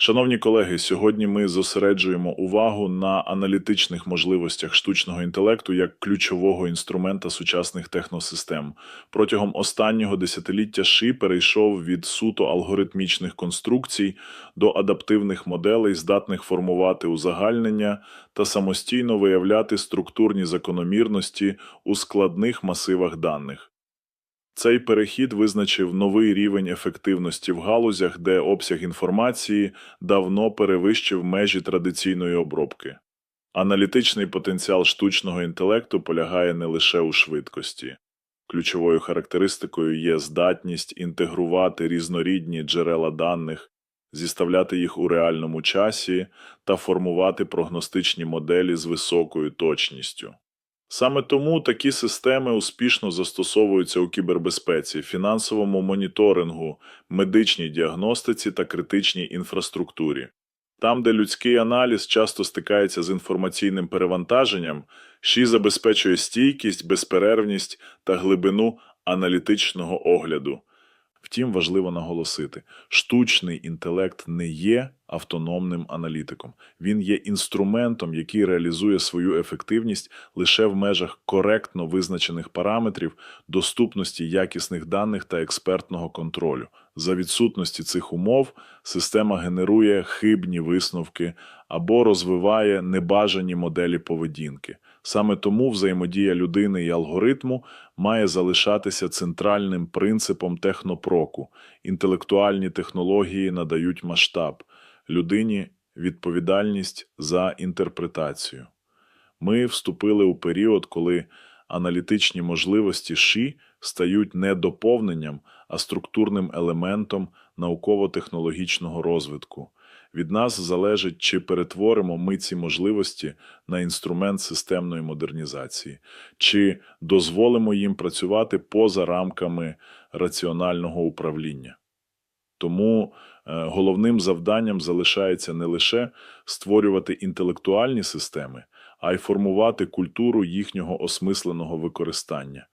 Шановні колеги, сьогодні ми зосереджуємо увагу на аналітичних можливостях штучного інтелекту як ключового інструмента сучасних техносистем. Протягом останнього десятиліття ШИ перейшов від суто алгоритмічних конструкцій до адаптивних моделей, здатних формувати узагальнення та самостійно виявляти структурні закономірності у складних масивах даних. Цей перехід визначив новий рівень ефективності в галузях, де обсяг інформації давно перевищив межі традиційної обробки. Аналітичний потенціал штучного інтелекту полягає не лише у швидкості. Ключовою характеристикою є здатність інтегрувати різнорідні джерела даних, зіставляти їх у реальному часі та формувати прогностичні моделі з високою точністю. Саме тому такі системи успішно застосовуються у кібербезпеці, фінансовому моніторингу, медичній діагностиці та критичній інфраструктурі. Там, де людський аналіз часто стикається з інформаційним перевантаженням, ШІ забезпечує стійкість, безперервність та глибину аналітичного огляду. Втім, важливо наголосити, штучний інтелект не є автономним аналітиком. Він є інструментом, який реалізує свою ефективність лише в межах коректно визначених параметрів, доступності якісних даних та експертного контролю. За відсутності цих умов система генерує хибні висновки або розвиває небажані моделі поведінки. Саме тому взаємодія людини і алгоритму має залишатися центральним принципом технопроку. Інтелектуальні технології надають масштаб, людині відповідальність за інтерпретацію. Ми вступили у період, коли аналітичні можливості ШІ стають не доповненням, а структурним елементом науково-технологічного розвитку. Від нас залежить, чи перетворимо ми ці можливості на інструмент системної модернізації, чи дозволимо їм працювати поза рамками раціонального управління. Тому е, головним завданням залишається не лише створювати інтелектуальні системи, а й формувати культуру їхнього осмисленого використання.